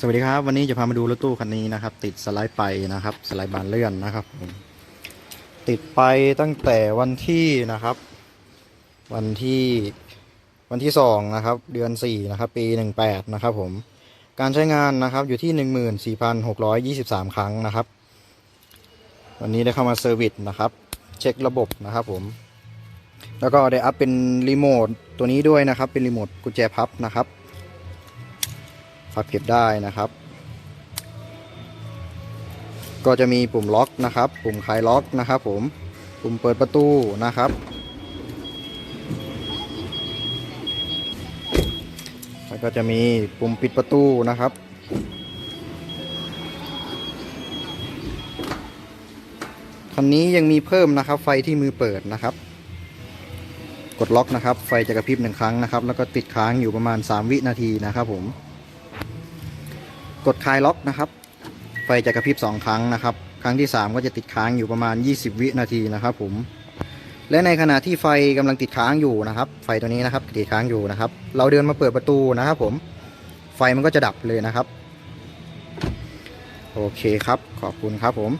สวัสดีครับ วันนี้จะพามาดูรถตู้คันนี้นะครับ ติดสไลด์ไปนะครับ สไลด์บานเลื่อนนะครับผมติดไปตั้งแต่วันที่นะครับ วันที่วันที่สองนะครับ เดือนสี่นะครับ ปีหนึ่งแปดนะครับ ผมการใช้งานนะครับอยู่ที่หนึ่งหมื่นสี่พันหกร้อยยี่สิบสามครั้งนะครับ วันนี้ได้เข้ามาเซอร์วิสนะครับ เช็คระบบนะครับ ผม แล้วก็ได้อัพเป็นรีโมทตัวนี้ด้วยนะครับ เป็นรีโมทกุญแจพับนะครับ พับเก็บได้นะครับ ก็จะมีปุ่มล็อกนะครับ ปุ่มคลายล็อกนะครับ ผม ปุ่มเปิดประตูนะครับ แล้วก็จะมีปุ่มปิดประตูนะครับคันนี้ยังมีเพิ่มนะครับ ไฟที่มือเปิดนะครับ กดล็อกนะครับ ไฟจะกระพริบหนึ่งครั้งนะครับ แล้วก็ติดค้างอยู่ประมาณ 3 วินาทีนะครับผม กดคลายล็อกนะครับ ไฟจะกระพริบ 2 ครั้งนะครับ ครั้งที่ 3 ก็จะติดค้างอยู่ประมาณ 20 วินาทีนะครับผม และในขณะที่ไฟกำลังติดค้างอยู่นะครับ ไฟตัวนี้นะครับติดค้างอยู่นะครับ เราเดินมาเปิดประตูนะครับผม ไฟมันก็จะดับเลยนะครับ โอเคครับ ขอบคุณครับผม